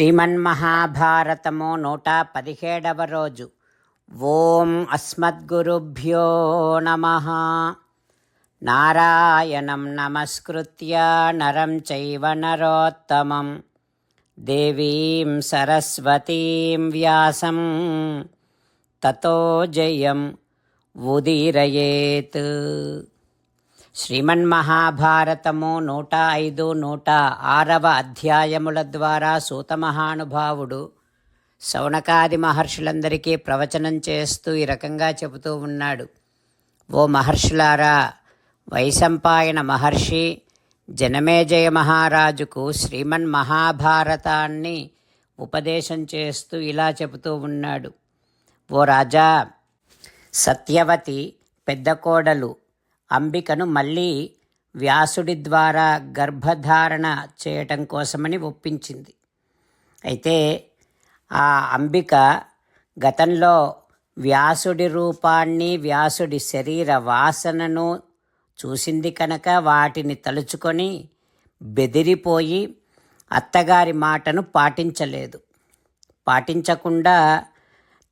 శ్రీమన్మహాభారతము నూట పదిహేడవ రోజు ఓం అస్మద్గురుభ్యో నమ నారాయణం నమస్కృత్య నరం చైవ నరోత్తమం దేవీం సరస్వతీం వ్యాసం తతో జయం ఉదీరయేత్ శ్రీమన్మహాభారతము నూట ఐదు నూట ఆరవ అధ్యాయముల ద్వారా సూతమహానుభావుడు శౌనకాది మహర్షులందరికీ ప్రవచనం చేస్తూ ఈ రకంగా చెబుతూ ఉన్నాడు. ఓ మహర్షులారా వైశంపాయన మహర్షి జనమేజయ మహారాజుకు శ్రీమన్ మహాభారతాన్ని ఉపదేశం చేస్తూ ఇలా చెబుతూ ఉన్నాడు. ఓ రాజా సత్యవతి పెద్ద కోడలు అంబికను మళ్ళీ వ్యాసుడి ద్వారా గర్భధారణ చేయటం కోసమని ఒప్పించింది. అయితే ఆ అంబిక గతంలో వ్యాసుడి రూపాన్ని వ్యాసుడి శరీర వాసనను చూసింది కనుక వాటిని తలుచుకొని బెదిరిపోయి అత్తగారి మాటను పాటించలేదు. పాటించకుండా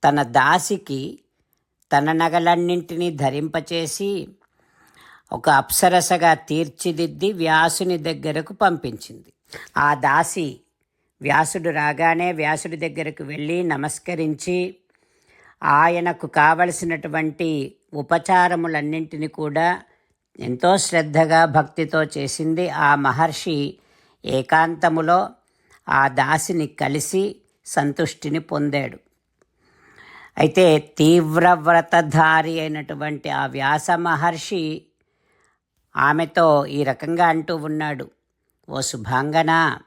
తన దాసికి తన నగలన్నింటినీ ధరింపచేసి ఒక అప్సరసగా తీర్చిదిద్ది వ్యాసుని దగ్గరకు పంపించింది. ఆ దాసి వ్యాసుడు రాగానే వ్యాసుడి దగ్గరకు వెళ్ళి నమస్కరించి ఆయనకు కావలసినటువంటి ఉపచారములన్నింటినీ కూడా ఎంతో శ్రద్ధగా భక్తితో చేసింది. ఆ మహర్షి ఏకాంతములో ఆ దాసిని కలిసి సంతుష్టిని పొందాడు. అయితే తీవ్రవ్రతధారి అయినటువంటి ఆ వ్యాస మహర్షి ఆమెతో ఈ రకంగా అంటూ ఉన్నాడు. ఓ శుభాంగన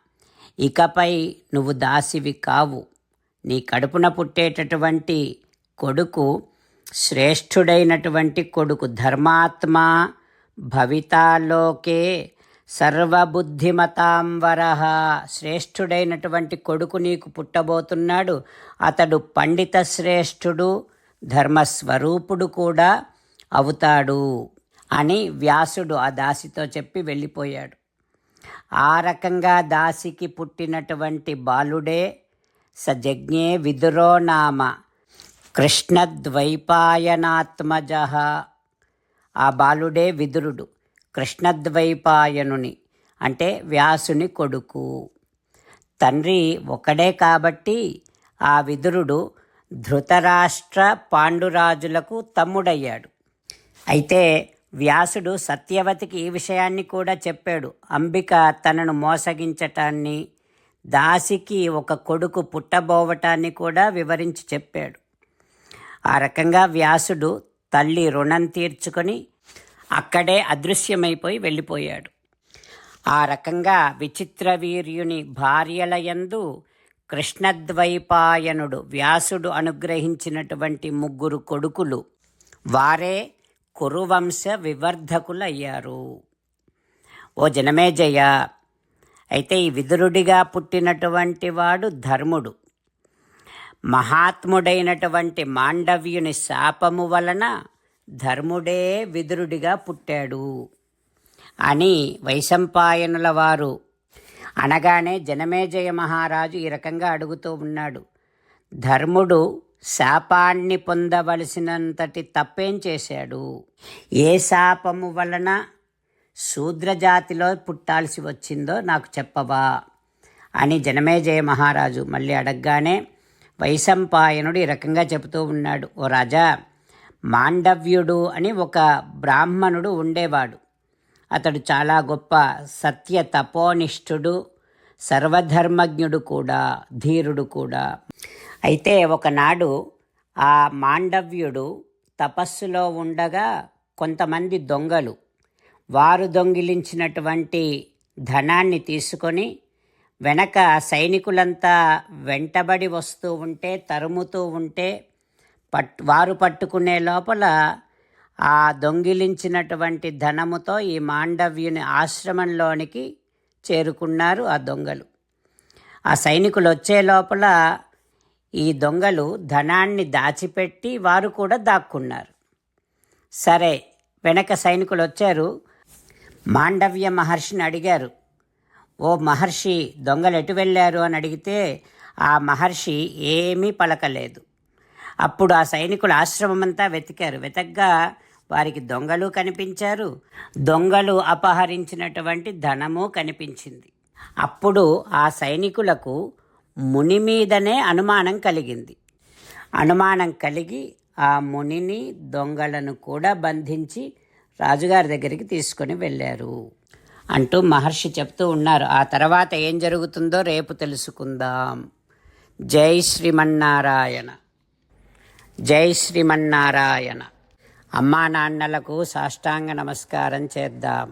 ఇకపై నువ్వు దాసివి కావు. నీ కడుపున పుట్టేటటువంటి కొడుకు శ్రేష్ఠుడైనటువంటి కొడుకు ధర్మాత్మ భవితాలోకే సర్వబుద్ధిమతాంవర శ్రేష్ఠుడైనటువంటి కొడుకు నీకు పుట్టబోతున్నాడు. అతడు పండిత శ్రేష్ఠుడు ధర్మస్వరూపుడు కూడా అవుతాడు. అని వ్యాసుడు ఆ దాసితో చెప్పి వెళ్ళిపోయాడు. ఆ రకంగా దాసికి పుట్టినటువంటి బాలుడే సజజ్ఞే విదురో నామ కృష్ణద్వైపాయనాత్మజ. ఆ బాలుడే విదురుడు కృష్ణద్వైపాయనుని అంటే వ్యాసుని కొడుకు. తండ్రి ఒకడే కాబట్టి ఆ విదురుడు ధృతరాష్ట్ర పాండురాజులకు తమ్ముడయ్యాడు. అయితే వ్యాసుడు సత్యవతికి ఈ విషయాన్ని కూడా చెప్పాడు. అంబిక తనను మోసగించటాన్ని దాసికి ఒక కొడుకు పుట్టబోవటాన్ని కూడా వివరించి చెప్పాడు. ఆ రకంగా వ్యాసుడు తల్లి రుణం తీర్చుకొని అక్కడే అదృశ్యమైపోయి వెళ్ళిపోయాడు. ఆ రకంగా విచిత్ర వీర్యుని భార్యలయందు కృష్ణద్వైపాయనుడు వ్యాసుడు అనుగ్రహించినటువంటి ముగ్గురు కొడుకులు వారే కురువంశ వివర్ధకులయ్యారు. ఓ జనమేజయ అయితే ఈ విదురుడిగా పుట్టినటువంటి వాడు ధర్ముడు. మహాత్ముడైనటువంటి మాండవ్యుని శాపము వలన ధర్ముడే విదురుడిగా పుట్టాడు అని వైశంపాయనుల వారు అనగానే జనమేజయ మహారాజు ఈ రకంగా అడుగుతూ ఉన్నాడు. ధర్ముడు శాపాన్ని పొందవలసినంతటి తప్పేం చేశాడు? ఏ శాపము వలన శూద్రజాతిలో పుట్టాల్సి వచ్చిందో నాకు చెప్పవా? అని జనమేజయ మహారాజు మళ్ళీ అడగగానే వైశంపాయనుడు ఈ రకంగా చెబుతూ ఉన్నాడు. ఓ రాజా మాండవ్యుడు అని ఒక బ్రాహ్మణుడు ఉండేవాడు. అతడు చాలా గొప్ప సత్య తపోనిష్ఠుడు సర్వధర్మజ్ఞుడు కూడా ధీరుడు కూడా అయితే ఒకనాడు ఆ మాండవ్యుడు తపస్సులో ఉండగా కొంతమంది దొంగలు వారు దొంగిలించినటువంటి ధనాన్ని తీసుకొని వెనక సైనికులంతా వెంటబడి వస్తూ ఉంటే తరుముతూ ఉంటే పట్ వారు పట్టుకునే లోపల ఆ దొంగిలించినటువంటి ధనముతో ఈ మాండవ్యుని ఆశ్రమంలోనికి చేరుకున్నారు ఆ దొంగలు. ఆ సైనికులు వచ్చే లోపల ఈ దొంగలు ధనాన్ని దాచిపెట్టి వారు కూడా దాక్కున్నారు. సరే వెనక సైనికులు వచ్చారు మాండవ్య మహర్షిని అడిగారు. ఓ మహర్షి దొంగలు ఎటు వెళ్ళారు? అని అడిగితే ఆ మహర్షి ఏమీ పలకలేదు. అప్పుడు ఆ సైనికులు ఆశ్రమమంతా వెతికారు. వెతగ్గా వారికి దొంగలు కనిపించారు. దొంగలు అపహరించినటువంటి ధనము కనిపించింది. అప్పుడు ఆ సైనికులకు ముని మీదనే అనుమానం కలిగింది. అనుమానం కలిగి ఆ మునిని దొంగలను కూడా బంధించి రాజుగారి దగ్గరికి తీసుకొని వెళ్ళారు అంటూ మహర్షి చెప్తూ ఉన్నారు. ఆ తర్వాత ఏం జరుగుతుందో రేపు తెలుసుకుందాం. జై శ్రీమన్నారాయణ. జై శ్రీమన్నారాయణ. అమ్మా నాన్నలకు సాష్టాంగ నమస్కారం చేద్దాం.